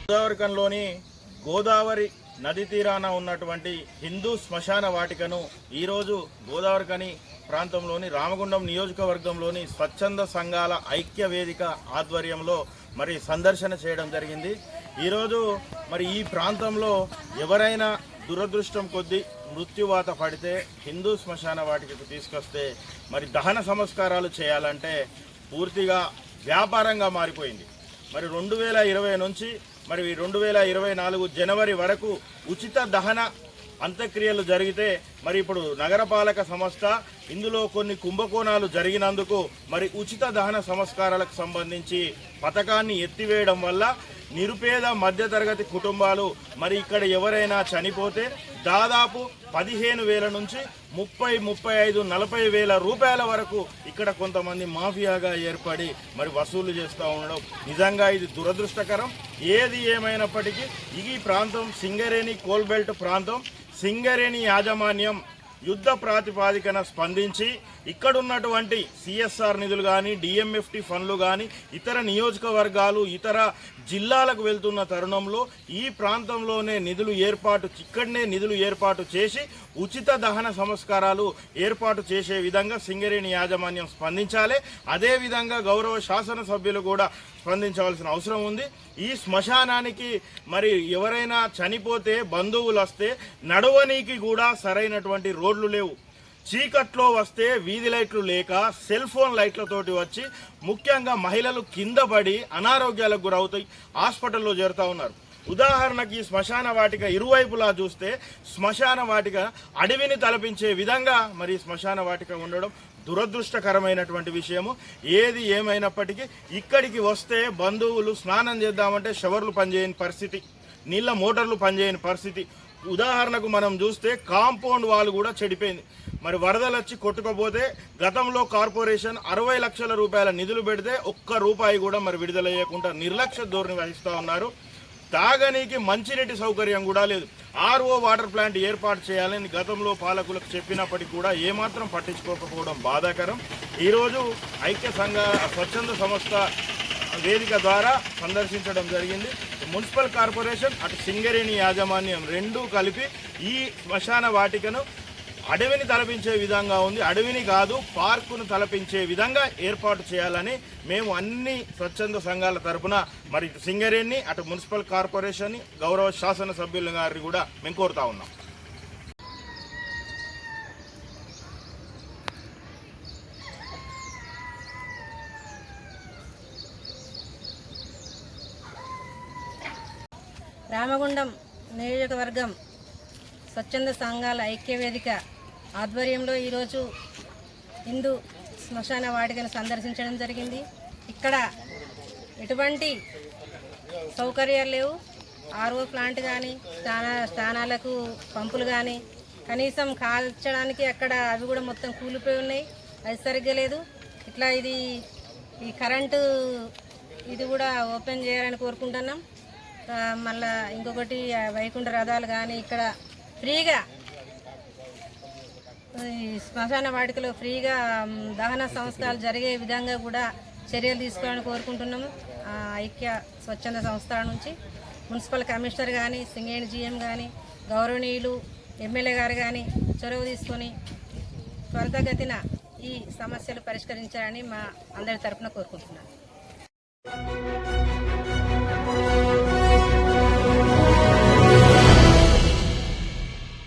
గోదావరికంలోని గోదావరి నది తీరాన ఉన్నటువంటి హిందూ శ్మశాన వాటికను ఈరోజు గోదావరికని ప్రాంతంలోని రామగుండం నియోజకవర్గంలోని స్వచ్ఛంద సంఘాల ఐక్య వేదిక ఆధ్వర్యంలో మరి సందర్శన చేయడం జరిగింది. ఈరోజు మరి ఈ ప్రాంతంలో ఎవరైనా దురదృష్టం కొద్దీ మృత్యువాత పడితే హిందూ శ్మశాన వాటికి తీసుకొస్తే మరి దహన సంస్కారాలు చేయాలంటే పూర్తిగా వ్యాపారంగా మారిపోయింది. మరి రెండు వేల ఇరవై నుంచి మరి రెండు వేల ఇరవై నాలుగు జనవరి వరకు ఉచిత దహన అంత్యక్రియలు జరిగితే మరి ఇప్పుడు నగరపాలక సంస్థ ఇందులో కొన్ని కుంభకోణాలు జరిగినందుకు మరి ఉచిత దహన సంస్కారాలకు సంబంధించి పథకాన్ని ఎత్తివేయడం వల్ల నిరుపేద మధ్యతరగతి కుటుంబాలు మరి ఇక్కడ ఎవరైనా చనిపోతే దాదాపు పదిహేను వేల నుంచి ముప్పై ముప్పై ఐదు నలభై వేల రూపాయల వరకు ఇక్కడ కొంతమంది మాఫియాగా ఏర్పడి మరి వసూలు చేస్తూ ఉండడం నిజంగా ఇది దురదృష్టకరం. ఏది ఏమైనప్పటికీ ఈ ప్రాంతం సింగరేణి కోల్బెల్ట్ ప్రాంతం. సింగరేణి యాజమాన్యం యుద్ధ ప్రాతిపాదికన స్పందించి ఇక్కడున్నటువంటి సిఎస్ఆర్ నిధులు కానీ డిఎంఎఫ్టి ఫండ్లు కానీ ఇతర నియోజకవర్గాలు ఇతర జిల్లాలకు వెళ్తున్న తరుణంలో ఈ ప్రాంతంలోనే నిధులు ఏర్పాటు ఇక్కడనే నిధులు ఏర్పాటు చేసి ఉచిత దహన సంస్కారాలు ఏర్పాటు చేసే విధంగా సింగరేణి యాజమాన్యం స్పందించాలి. అదేవిధంగా గౌరవ శాసనసభ్యులు కూడా స్పందించవలసిన అవసరం ఉంది. ఈ శ్మశానానికి మరి ఎవరైనా చనిపోతే బంధువులు వస్తే నడవనీకి కూడా సరైనటువంటి రోడ్లు లేవు. చీకట్లో వస్తే వీధి లైట్లు లేక సెల్ ఫోన్ లైట్లతోటి వచ్చి ముఖ్యంగా మహిళలు కింద పడి అనారోగ్యాలకు గురవుతాయి హాస్పిటల్లో చేరుతా ఉన్నారు. ఉదాహరణకి శ్మశాన వాటిక ఇరువైపులా చూస్తే శ్మశాన వాటిక అడవిని తలపించే విధంగా మరి శ్మశాన వాటిక ఉండడం దురదృష్టకరమైనటువంటి విషయము. ఏది ఏమైనప్పటికీ ఇక్కడికి వస్తే బంధువులు స్నానం చేద్దామంటే షవర్లు పనిచేయని పరిస్థితి నీళ్ళ మోటార్లు పనిచేయని పరిస్థితి ఉదాహరణకు మనం చూస్తే కాంపౌండ్ వాల్ కూడా చెడిపోయింది. మరి వరదలు వచ్చి కొట్టుకపోతే గతంలో కార్పొరేషన్ అరవై లక్షల రూపాయల నిధులు పెడితే ఒక్క రూపాయి కూడా మరి విడుదల చేయకుండా నిర్లక్ష్య ధోరణి వహిస్తూ ఉన్నారు. తాగనీకి మంచినీటి సౌకర్యం కూడా లేదు. ఆర్ఓ వాటర్ ప్లాంట్ ఏర్పాటు చేయాలని గతంలో పాలకులకు చెప్పినప్పటికీ కూడా ఏమాత్రం పట్టించుకోకపోవడం బాధాకరం. ఈరోజు ఐక్య సంఘ స్వచ్ఛంద సంస్థ వేదిక ద్వారా సందర్శించడం జరిగింది. మున్సిపల్ కార్పొరేషన్ అటు సింగరేణి యాజమాన్యం రెండూ కలిపి ఈ శ్మశాన వాటికను అడవిని తలపించే విధంగా ఉంది. అడవిని కాదు పార్కును తలపించే విధంగా ఏర్పాటు చేయాలని మేము అన్ని స్వచ్ఛంద సంఘాల తరపున మరి సింగరేణి అటు మున్సిపల్ కార్పొరేషన్ గౌరవ శాసన సభ్యులు గారిని కూడా మేము కోరుతా ఉన్నాం. రామగుండం నియోజకవర్గం స్వచ్ఛంద సంఘాల ఐక్యవేదిక ఆధ్వర్యంలో ఈరోజు హిందూ శ్మశాన వాటికను సందర్శించడం జరిగింది. ఇక్కడ ఎటువంటి సౌకర్యాలు లేవు. ఆర్ఓ ప్లాంట్ కానీ స్థాన స్నానాలకు పంపులు కానీ కనీసం కాల్చడానికి అక్కడ అవి కూడా మొత్తం కూలిపోయి ఉన్నాయి. అది సరిగ్గా లేదు. ఇట్లా ఇది ఈ కరెంటు ఇది కూడా ఓపెన్ చేయాలని కోరుకుంటున్నాం. మళ్ళా ఇంకొకటి వైకుంఠ రథాలు కానీ ఇక్కడ ఫ్రీగా ఈ శ్మశాన వాటికలో ఫ్రీగా దహన సంస్కారాలు జరిగే విధంగా కూడా చర్యలు తీసుకోవాలని కోరుకుంటున్నాము. ఐక్య స్వచ్ఛంద సంస్థల నుంచి మున్సిపల్ కమిషనర్ కానీ సింగేణి జీఎం కానీ గౌరవనీయులు ఎమ్మెల్యే గారు కానీ చొరవ తీసుకొని త్వరితగతిన ఈ సమస్యలు పరిష్కరించాలని మా అందరి తరఫున కోరుకుంటున్నాను.